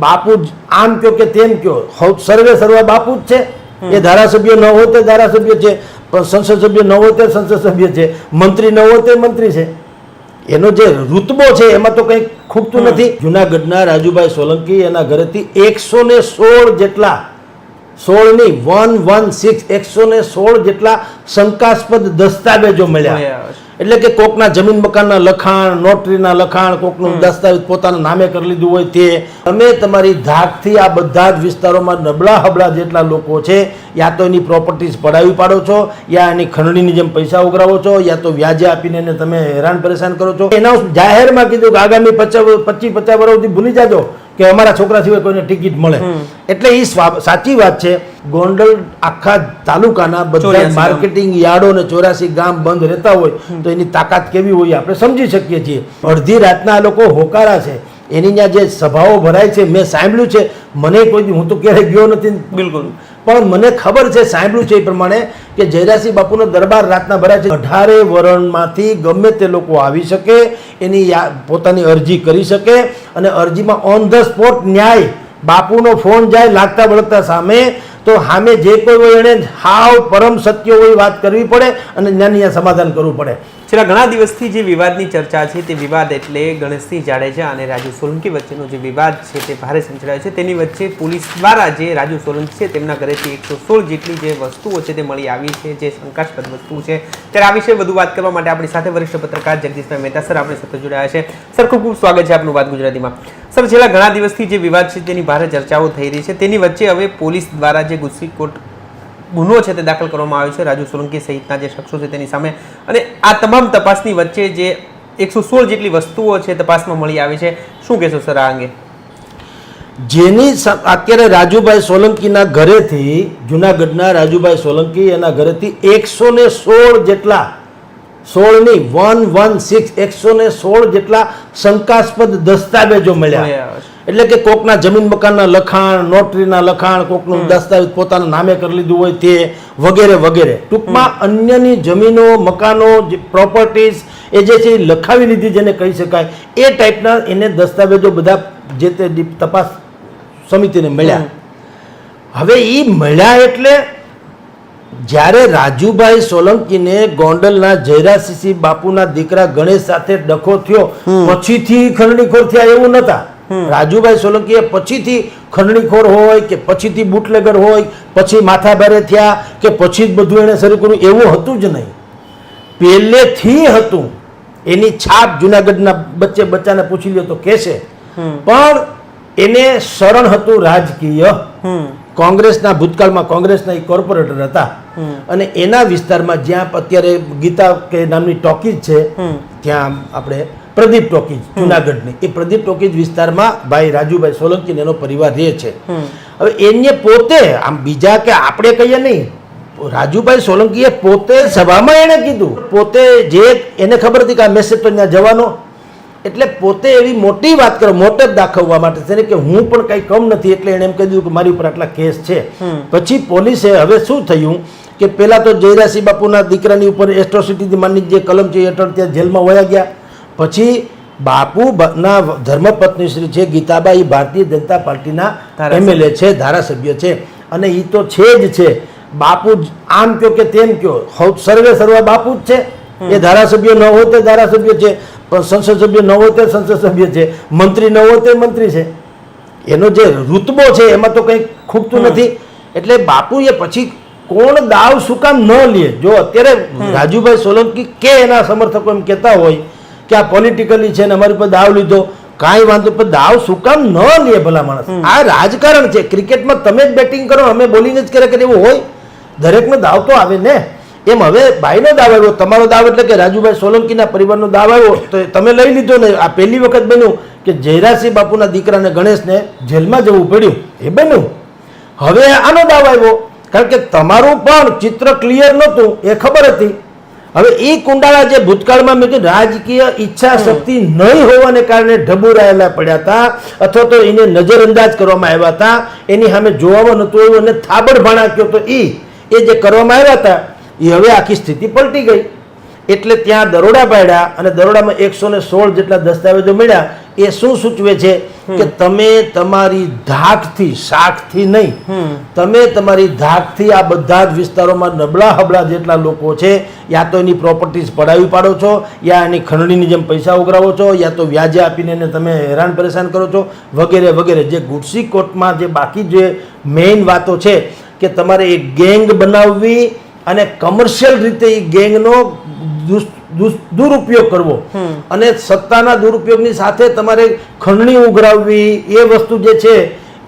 બાપુ જ આમ કયો કે તેમ કયો? સર્વે સર્વ બાપુ જ છે. એ ધારાસભ્ય ન હોય તે ધારાસભ્ય છે. પણ સંસદ સભ્ય ન હોય તે સંસદ સભ્ય છે. મંત્રી ન હોય તે મંત્રી છે. એનો જે રુતબો છે એમાં તો કંઈ ખૂટતું નથી. જુનાગઢના રાજુભાઈ સોલંકી એના ઘરેથી એકસો ને સોળ જેટલા સોળની વન વન સિક્સ એકસો ને સોળ જેટલા શંકાસ્પદ દસ્તાવેજો મળ્યા. એટલે કે કોકના જમીન મકાનના લખાણ નોટરીના લખાણ કોકનું દસ્તાવેજ પોતાના નામે કરી લીધું હોય તે તમે તમારી ધાકથી આ બધા જ વિસ્તારોમાં નબળા હબળા જેટલા લોકો છે યા તો એની પ્રોપર્ટીઝ પડાવી પાડો છો યા એની ખંડણીની જેમ પૈસા ઉઘરાવો છો યા તો વ્યાજે આપીને એને તમે હેરાન પરેશાન કરો છો. એના જાહેરમાં કીધું કે આગામી પચાસ પચીસ પચાસ વર્ષ સુધી ભૂલી જાજો. કે અમારા છોકરા સિવાય કોઈને ટિકિટ મળે. એટલે એ સાચી વાત છે ગોંડલ આખા તાલુકાના બધા માર્કેટિંગ યાર્ડો ને ચોરાસી ગામ બંધ રહેતા હોય તો એની તાકાત કેવી હોય આપણે સમજી શકીએ છીએ. અડધી રાતના આ લોકો હોકારા છે. એની ત્યાં જે સભાઓ ભરાય છે મેં સાંભળ્યું છે મને કોઈ હું તો ક્યારેય ગયો નથી. બિલકુલ. પણ મને ખબર છે, સાંભળ્યું છે એ પ્રમાણે કે જયરાસિંહ બાપુનો દરબાર રાતના ભરાય છે. અઢારે વરણમાંથી ગમે તે લોકો આવી શકે, એની પોતાની અરજી કરી શકે અને અરજીમાં ઓન ધ સ્પોટ ન્યાય, બાપુનો ફોન જાય લાગતા વળગતા સામે, તો સામે જે કોઈ હોય એને હાવ પરમ સત્ય હોય વાત કરવી પડે અને જ્ઞાનીય સમાધાન કરવું પડે. છેલ્લા ઘણા દિવસથી જે વિવાદની ચર્ચા છે તે વિવાદ એટલે ગણેશસિંહ જાડેજા અને રાજુ સોલંકી વચ્ચેનો જે વિવાદ છે તે ભારે સંચળાયો છે. તેની વચ્ચે પોલીસ દ્વારા જે રાજુ સોલંકી છે તેમના ઘરેથી એકસો સોળ જેટલી જે વસ્તુઓ છે તે મળી આવી છે, જે શંકાસ્પદ વસ્તુ છે. ત્યારે આ વિશે વધુ વાત કરવા માટે આપણી સાથે વરિષ્ઠ પત્રકાર જગદીશભાઈ મહેતા સર આપણી સાથે જોડાયા છે. સર, ખૂબ ખૂબ સ્વાગત છે આપનું વાત ગુજરાતીમાં. સર, છેલ્લા ઘણા દિવસથી જે વિવાદ છે તેની ભારે ચર્ચાઓ થઈ રહી છે. તેની વચ્ચે હવે પોલીસ દ્વારા જે ગુસ્સીકોટ ગુનો છે તે દાખલ કરવામાં આવ્યો છે. રાજુ સોલંકી સહિતના જે શખ્સો છે તેની સામે. અને આ તમામ તપાસની વચ્ચે જે એકસો સોળ જેટલી વસ્તુઓ છે તપાસમાં મળી આવી છે. શું કહેશો સર આ અંગે? જેની અત્યારે રાજુભાઈ સોલંકીના ઘરેથી જુનાગઢના રાજુભાઈ સોલંકી એના ઘરેથી એકસો ને સોળ જેટલા સોળની વન વન સિક્સ એકસો ને સોળ જેટલા શંકાસ્પદ દસ્તાવેજો મળ્યા. મળ્યા છે. એટલે કે કોકના જમીન મકાનના લખાણ નોટરીના લખાણ કોકનું દસ્તાવેજ પોતાના નામે કરી લીધું હોય તે વગેરે વગેરે. ટૂંકમાં અન્યની જમીનો મકાનો પ્રોપર્ટીઝ એ જે છે લખાવી લીધી જેને કહી શકાય. એ ટાઈપના એને દસ્તાવેજો બધા જે તે તપાસ સમિતિને મળ્યા. હવે એ મળ્યા એટલે જ્યારે રાજુભાઈ સોલંકીને ગોંડલના જયરાસિંહ બાપુના દીકરા ગણેશ સાથે ડખો થયો પછીથી ખરણીખોર થયા એવું નતા. રાજુભાઈ સોલંકીએ પછીથી ખંડણીખોર હોય કે પછીથી બુટલેગર હોય પછી માથાભારે થયા કે પછી જ બધું એણે શરૂ કર્યું એવું હતું જ નહીં. પહેલેથી હતું. એની છાપ જુનાગઢના બચ્ચે બચ્ચાને પૂછી લ્યો તો કહેશે. પણ એને શરણ હતું રાજકીય. કોંગ્રેસના ભૂતકાળમાં કોંગ્રેસના એક કોર્પોરેટર હતા. અને એના વિસ્તારમાં જ્યાં અત્યારે ગીતા કે નામની ટોકીજ છે ત્યાં આપણે પ્રદીપ ટોકીજ જુનાગઢની. એ પ્રદીપ ટોકીજ વિસ્તારમાં ભાઈ રાજુભાઈ સોલંકી એનો પરિવાર રહે છે. હવે એને પોતે આમ બીજા કે આપણે કહીએ નહીં રાજુભાઈ સોલંકીએ પોતે સભામાં એણે કીધું પોતે જે એને ખબર હતી કે આ મેસેજ તો ત્યાં જવાનો. એટલે પોતે એવી મોટી વાત કરો મોટે દાખવવા માટે છે કે હું પણ કંઈ કમ નથી એટલે એણે એમ કહી દીધું કે મારી ઉપર આટલા કેસ છે. પછી પોલીસે હવે શું થયું કે પહેલા તો જયરાસિંહ બાપુના દીકરાની ઉપર એસ્ટ્રોસિટી માની જે કલમ છે હેઠળ ત્યાં જેલમાં વયા ગયા. પછી બાપુના ધર્મપત્ની શ્રી છે ગીતાબા એ ભારતીય જનતા પાર્ટીના. એમએલએ છે ધારાસભ્ય છે. અને એ તો છે જ છે. બાપુ આમ કયો કે તેમ કયો? સર્વે સર્વ બાપુ જ છે. એ ધારાસભ્ય ન હોય તે ધારાસભ્ય છે. સંસદ સભ્ય ન હોય તે સંસદ સભ્ય છે. મંત્રી ન હોય તે મંત્રી છે. એનો જે રુતબો છે એમાં તો કંઈ ખૂટતું નથી. એટલે બાપુ એ પછી કોણ દાવ શું કામ ન લે? જો અત્યારે રાજુભાઈ સોલંકી કે એના સમર્થકો એમ કહેતા હોય કે આ પોલિટિકલી છે ને અમારી પર દાવ લીધો કાંઈ વાંધો પણ દાવ શું કામ ન લે ભલા માણસ. આ રાજકારણ છે ક્રિકેટમાં તમે જ બેટિંગ કરો અમે બોલિંગ જ કરે કે એવું હોય. દરેકનો દાવ તો આવે ને. એમ હવે ભાઈનો દાવ આવ્યો તમારો દાવ એટલે કે રાજુભાઈ સોલંકીના પરિવારનો દાવ આવ્યો તો તમે લઈ લીધો ને. આ પહેલી વખત બન્યું કે જયરાસિંહ બાપુના દીકરાને ગણેશને જેલમાં જવું પડ્યું એ બન્યું. હવે આનો દાવ આવ્યો કારણ કે તમારું પણ ચિત્ર ક્લિયર નહોતું એ ખબર હતી. હવે એ કુંડાળા જે ભૂતકાળમાં મેં કીધું રાજકીય ઈચ્છા શક્તિ નહીં હોવાને કારણે ઢબુરાયેલા પડ્યા હતા અથવા તો એને નજરઅંદાજ કરવામાં આવ્યા હતા. એની સામે જોવામાં નહોતું આવ્યું અને થાબડ ભણાક્યો તો એ એ જે કરવામાં આવ્યા હતા એ હવે આખી સ્થિતિ પલટી ગઈ. એટલે ત્યાં દરોડા પાડ્યા અને દરોડામાં એકસો ને સોળ જેટલા દસ્તાવેજો મળ્યા. એ શું સૂચવે છે કે તમે તમારી ધાકથી શાખથી નહીં તમે તમારી ધાકથી આ બધા જ વિસ્તારોમાં નબળા હબળા જેટલા લોકો છે યા તો એની પ્રોપર્ટીઝ પડાવી પાડો છો યા એની ખંડણીની જેમ પૈસા ઉઘરાવો છો યા તો વ્યાજે આપીને એને તમે હેરાન પરેશાન કરો છો વગેરે વગેરે. જે ગુડસી કોર્ટમાં જે બાકી જે મેઇન વાતો છે કે તમારે એક ગેંગ બનાવવી અને કમર્શિયલ રીતે એ ગેંગનો દુરુપયોગ કરવો. અને સત્તાના દુરુપયોગની સાથે તમારે ખંડણી ઉઘરાવવી એ વસ્તુ જે છે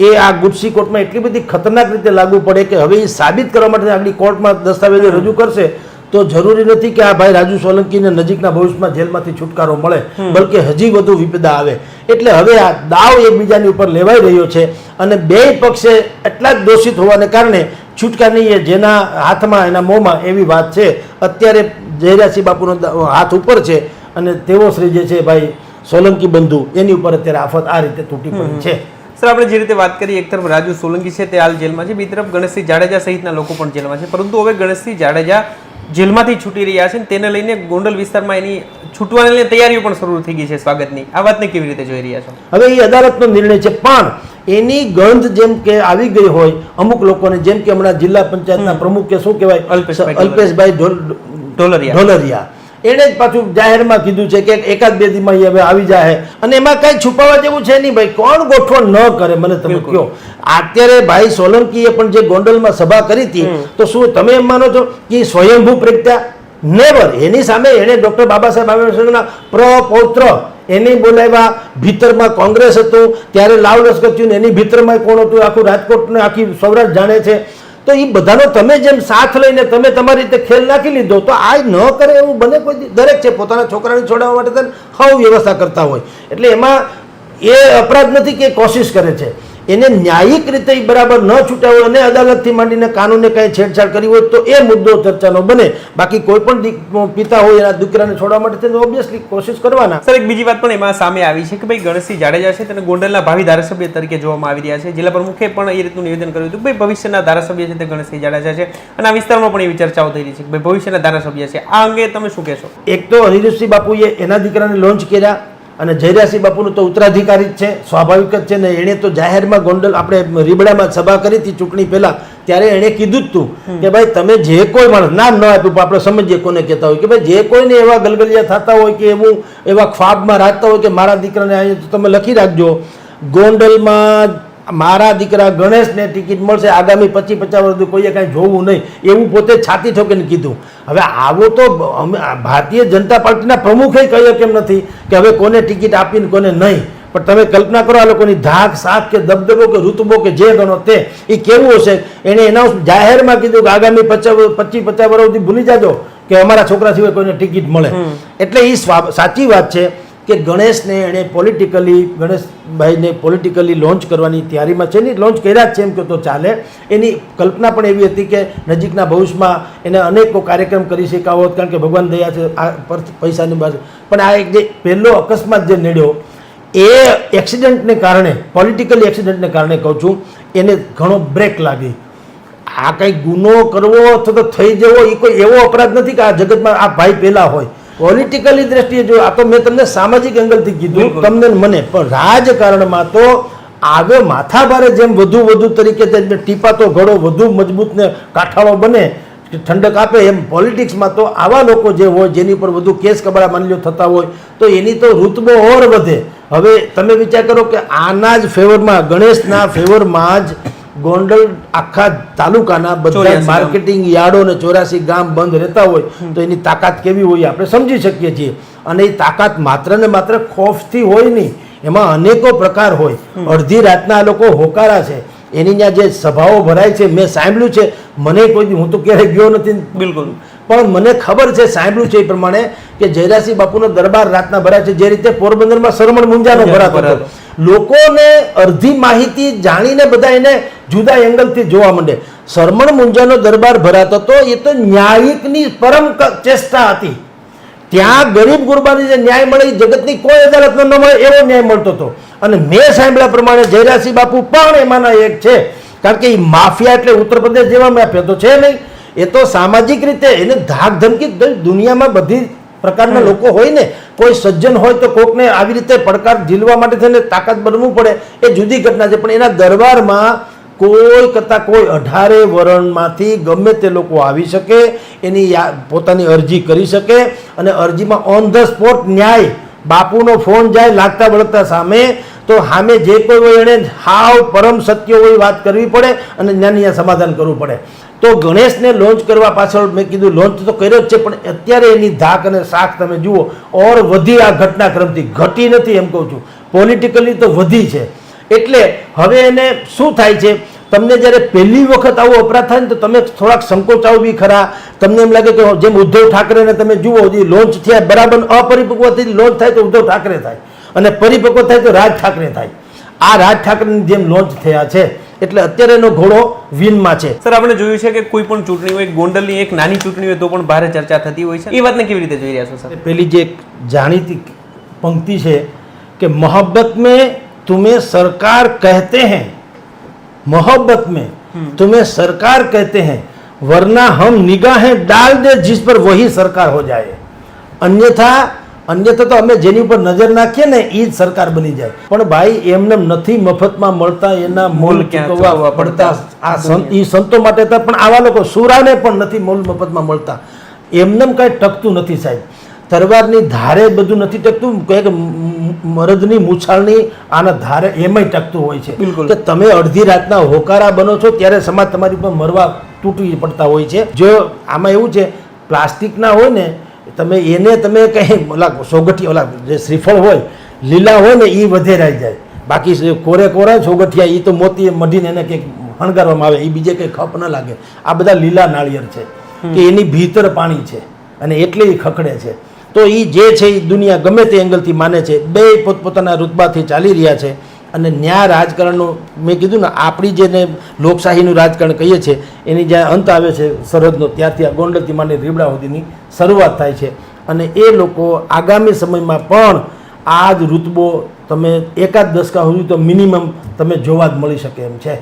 એ આ ગુડસી કોર્ટમાં એટલી બધી ખતરનાક રીતે લાગુ પડે કે હવે એ સાબિત કરવા માટે આગળ કોર્ટમાં દસ્તાવેજો રજૂ કરશે તો જરૂરી નથી કે આ ભાઈ રાજુ સોલંકીને નજીકના ભવિષ્યમાં જેલમાંથી છુટકારો મળે બલકે હજી વધુ વિપદા આવે. એટલે હવે આ દાવ એકબીજાની ઉપર લેવાઈ રહ્યો છે અને બે પક્ષે એટલા જ દોષિત હોવાને કારણે છુટકા નહીં એ જેના હાથમાં એના મોંમાં એવી વાત છે. અત્યારે જયરાસિંહ બાપુનો હાથ ઉપર છે અને તેઓ શ્રી જે છે ભાઈ સોલંકી બંધુ એની ઉપર અત્યારે આફત આ રીતે તૂટી પડી છે. સર આપણે જે રીતે વાત કરી એક તરફ રાજુ સોલંકી છે તે હાલ જેલમાં છે બીજી તરફ ગણેશસિંહ જાડેજા સહિતના લોકો પણ જેલમાં છે. પરંતુ હવે ગણેશસિંહ જાડેજા જેલમાંથી છૂટી રહ્યા છે તેને લઈને ગોંડલ વિસ્તારમાં એની છૂટવાને લઈને તૈયારીઓ પણ શરૂ થઈ ગઈ છે સ્વાગતની. આ વાતને કેવી રીતે જોઈ રહ્યા છો? હવે એ અદાલતનો નિર્ણય છે પણ એની ગંધ જેમ કે આવી ગઈ હોય અમુક લોકોને જેમ કે હમણાં જિલ્લા પંચાયતના પ્રમુખ કે શું કહેવાય? અલ્પેશભાઈ ઢોલરિયા. ઢોલરિયા. એણે જ પાછું જાહેરમાં કીધું છે કે એકાદ બે દીમાં હવે આવી જાય અને એમાં કઈ છુપાવવા જેવું છે નહીં ભાઈ. કોણ ગોઠવણ ન કરે મને તમે. કહો. અત્યારે ભાઈ સોલંકીએ પણ જે ગોંડલમાં સભા કરી હતી તો શું તમે એમ માનો છો કે સ્વયંભૂ પ્રગટ્યા નેવર એની સામે એને ડોક્ટર બાબા સાહેબ આંબેડકરના પ્રપૌત્ર એને બોલાવ્યા ભીતરમાં કોંગ્રેસ હતું ત્યારે લાવ લશ્કર થયું એની ભીતરમાં કોણ હતું? આખું રાજકોટ ને આખી સૌરાષ્ટ્ર જાણે છે. તો એ બધાનો તમે જેમ સાથ લઈને તમે તમારી રીતે ખેલ નાખી લીધો, તો આ ન કરે એવું બને કોઈ દરેક છે, પોતાના છોકરાને છોડાવવા માટે હાવ વ્યવસ્થા કરતા હોય. એટલે એમાં એ અપરાધ નથી કે કોશિશ કરે છે. એને ન્યાયિક રીતે બરાબર ન છૂટ્યા હોય અને અદાલતથી માંડીને કાનૂને કાંઈ છેડછાડ કરી હોય તો એ મુદ્દો ચર્ચાનો બને. બાકી કોઈ પણ પિતા હોય એના દીકરાને છોડવા માટે તેને ઓબ્વિયસલી કોશિશ કરવાના. સર એક બીજી વાત પણ એમાં સામે આવી છે કે ભાઈ ગણેશસિંહ જાડેજા છે તેને ગોંડલના ભાવિ ધારાસભ્ય તરીકે જોવામાં આવી રહ્યા છે. જિલ્લા પ્રમુખે પણ એ રીતનું નિવેદન કર્યું હતું ભાઈ ભવિષ્યના ધારાસભ્ય છે તે ગણેશસિંહ જાડેજા છે. અને આ વિસ્તારમાં પણ એવી ચર્ચાઓ થઈ રહી છે કે ભાઈ ભવિષ્યના ધારાસભ્ય છે. આ અંગે તમે શું કહેશો? એક તો અનિરુદ્ધસિંહ બાપુએ એના દીકરાને લોન્ચ કર્યા. અને જયરાસિંહ બાપુનું તો ઉત્તરાધિકારી જ છે સ્વાભાવિક જ છે ને એણે તો જાહેરમાં ગોંડલ આપણે રીબડામાં સભા કરી હતી ચૂંટણી પહેલાં ત્યારે એણે કીધું જ તું કે ભાઈ તમે જે કોઈ માણસ નામ ન આપ્યું આપણે સમજીએ કોને કહેતા હોય કે ભાઈ જે કોઈને એવા ગલગલિયા થતા હોય કે એવું એવા ખ્વાબમાં રાખતા હોય કે મારા દીકરાને અહીંયા તમે લખી રાખજો ગોંડલમાં મારા દીકરા ગણેશને ટિકિટ મળશે આગામી પચીસ પચાસ વર્ષ કોઈએ કાંઈ જોવું નહીં. એવું પોતે છાતી ઠોકીને કીધું. હવે આવો તો અમે ભારતીય જનતા પાર્ટીના પ્રમુખે કહ્યું કેમ નથી કે હવે કોને ટિકિટ આપીને કોને નહીં? પણ તમે કલ્પના કરો આ લોકોની ધાક શાક કે દબદબો કે ઋતુબો કે જે ગણો તે એ કેવું હશે? એણે એના જાહેરમાં કીધું કે આગામી પચાસ પચીસ પચાસ વર્ષ સુધી ભૂલી જાજો કે અમારા છોકરા સિવાય કોઈને ટિકિટ મળે. એટલે એ સાચી વાત છે. કે ગણેશને એણે પોલિટિકલી ગણેશભાઈને પોલિટિકલી લોન્ચ કરવાની તૈયારીમાં છે ને લોન્ચ કર્યા જ છે એમ કે તો ચાલે. એની કલ્પના પણ એવી હતી કે નજીકના ભવિષ્યમાં એને અનેકો કાર્યક્રમ કરી હોત કારણ કે ભગવાન દયા છે, આ પૈસાની બાજુ પણ આ એક જે પહેલો અકસ્માત જે નડ્યો, એ એક્સિડન્ટને કારણે પોલિટિકલ એક્સિડન્ટને કારણે કહું છું, એને ઘણો બ્રેક લાગી. આ કંઈ ગુનો કરવો અથવા તો થઈ જવો એ કોઈ એવો અપરાધ નથી કે આ જગતમાં આ ભાઈ પહેલાં હોય. પોલિટિકલી દ્રષ્ટિએ જો આ તો મેં તમને સામાજિક એંગલથી કીધું તમને મને પણ રાજકારણમાં તો આવે માથાભારે જેમ વધુ વધુ તરીકે ટીપાતો ટીપા તો ઘડો વધુ મજબૂત ને કાઠાળો બને ઠંડક આપે એમ પોલિટિક્સમાં તો આવા લોકો જે હોય જેની ઉપર વધુ કેસ કબડા માની લો થતા હોય તો એની તો રૂતબો ઓર વધે. હવે તમે વિચાર કરો કે આના જ ફેવરમાં ગણેશના ફેવરમાં જ ગોંડલ આખા તાલુકાના બધા માર્કેટિંગ યાર્ડો ને ચોરાસી ગામ બંધ રહેતા હોય તો એની તાકાત કેવી હોય આપણે સમજી શકીએ છીએ. અને એ તાકાત માત્ર ને માત્ર ખોફથી હોય નહીં એમાં અનેકો પ્રકાર હોય. અડધી રાતના આ લોકો હોકારા છે. એની ત્યાં જે સભાઓ ભરાય છે મેં સાંભળ્યું છે. મને કોઈ હું તો ક્યારેય ગયો નથી. બિલકુલ. પણ મને ખબર છે સાંભળ્યું છે એ પ્રમાણે કે જયરાસિંહ બાપુનો દરબાર રાતના ભરાય છે. જે રીતે પોરબંદરમાં સરમણ મુંજાનો ભરાતો હતો. લોકોને અડધી માહિતી જાણીને બધા એને જુદા એંગલથી જોવા માંડે. શરમણ મુંજાનો દરબાર ભરાતો હતો એ તો ન્યાયિકની પરમ ચેષ્ટા હતી. ત્યાં ગરીબ ગુરબાની જે ન્યાય મળે જગતની કોઈ અદાલતનો ન મળે એવો ન્યાય મળતો હતો. અને મેં સાંભળ્યા પ્રમાણે જયરાસી બાપુ પણ એમાંના એક છે. કારણ કે એ માફિયા એટલે ઉત્તર પ્રદેશ જેવા માફિયા તો છે નહીં. એ તો સામાજિક રીતે એને ધાક ધમકી દુનિયામાં બધી પ્રકારના લોકો હોય ને કોઈ સજ્જન હોય તો કોકને આવી રીતે પડકાર ઝીલવા માટે થઈને તાકાત બનવું પડે. એ જુદી ઘટના છે, પણ એના દરબારમાં કોઈ કરતાં કોઈ અઢારે વરણમાંથી ગમે તે લોકો આવી શકે, એની પોતાની અરજી કરી શકે, અને અરજીમાં ઓન ધ સ્પોટ ન્યાય, બાપુનો ફોન જાય લાગતા વળગતા સામે, તો સામે જે કોઈ હોય એણે હાવ પરમ સત્ય હોય વાત કરવી પડે અને જ્ઞાનીય સમાધાન કરવું પડે. તો ગણેશને લોન્ચ કરવા પાછળ મેં કીધું લોન્ચ તો કર્યો જ છે, પણ અત્યારે એની ધાક અને શાખ તમે જુઓ, ઓર વધી આ ઘટનાક્રમથી. ઘટી નથી એમ કહું છું. પોલિટિકલી તો વધી છે. એટલે હવે એને શું થાય છે? તમને જ્યારે પહેલી વખત આવો અપરાધ થાય ને તો તમે થોડાક સંકોચાવ બી ખરા. તમને એમ લાગે કે જેમ ઉદ્ધવ ઠાકરેને તમે જુઓ જે લોન્ચ થયા, બરાબર અપરિપક્વથી લોન્ચ થાય તો ઉદ્ધવ ઠાકરે થાય. અને પરિપક્વ થાય તો રાજ ઠાકરે થાય. આ રાજ ઠાકરેની જેમ લોન્ચ થયા છે. એટલે અત્યારે એનો ઘોડો વિનમાં છે. સર આપણે જોયું છે કે કોઈ પણ ચૂંટણી હોય ગોંડલની એક નાની ચૂંટણી હોય તો પણ ભારે ચર્ચા થતી હોય છે. એ વાતને કેવી રીતે જોઈ રહ્યા છો સર? પેલી જે જાણીતી પંક્તિ છે કે મોહબ્બત મેં તુમે સરકાર કહેતે હૈ મોહબ્બત મેં તુમે સરકાર કહેતે હૈ વરના હમ નિગાહે ડાલ દે જિસ પર વહી સરકાર હો જાય. અન્યથા અન્યથા તો અમે જેની ઉપર નજર નાખીએ ને એ જ સરકાર બની જાય. પણ ભાઈ એમને નથી મફતમાં મળતા એના મોલ ચૂકવવા પડતા. આ સંત ઈ સંતો માટે હતા પણ આવા લોકો સુરાને પણ નથી મોલ મફતમાં મળતા. એમને કાંઈ ટકતું નથી સાહેબ. તરવારની ધારે બધું નથી ટકતું. કંઈક કે મરદની મૂછાળની આના ધારે એમાંય ટકતું હોય છે. બિલકુલ. કે તમે અડધી રાતના હોકારા બનો છો ત્યારે સમાજ તમારી પર મરવા તૂટી પડતા હોય છે. જો આમાં એવું છે પ્લાસ્ટિકના હોય ને તમે એને તમે કંઈ ઓલા સોગઠિયા ઓલા જે શ્રીફળ હોય લીલા હોય ને એ વધેરાઈ જાય. બાકી કોરે કોરા સોગઠિયા એ તો મોતી મઢીને એને કંઈક હણગારવામાં આવે એ બીજે કંઈ ખપ ન લાગે. આ બધા લીલા નાળિયેર છે કે એની ભીતર પાણી છે અને એટલે એ ખખડે છે. તો એ જે છે એ દુનિયા ગમે તે એંગલથી માને છે બે પોતપોતાના રૂતબાથી ચાલી રહ્યા છે. અને ન્યાય રાજકારણનું, મેં કીધું ને, આપણી જેને લોકશાહીનું રાજકારણ કહીએ છીએ, એની જ્યાં અંત આવે છે સરહદનો ત્યાંથી આ ગોંડલથી માંડી રીબડા સુધીની શરૂઆત થાય છે. અને એ લોકો આગામી સમયમાં પણ આ જ રૂતબો તમે એકાદ દસકા સુધી તો મિનિમમ તમે જોવા જ મળી શકે એમ છે.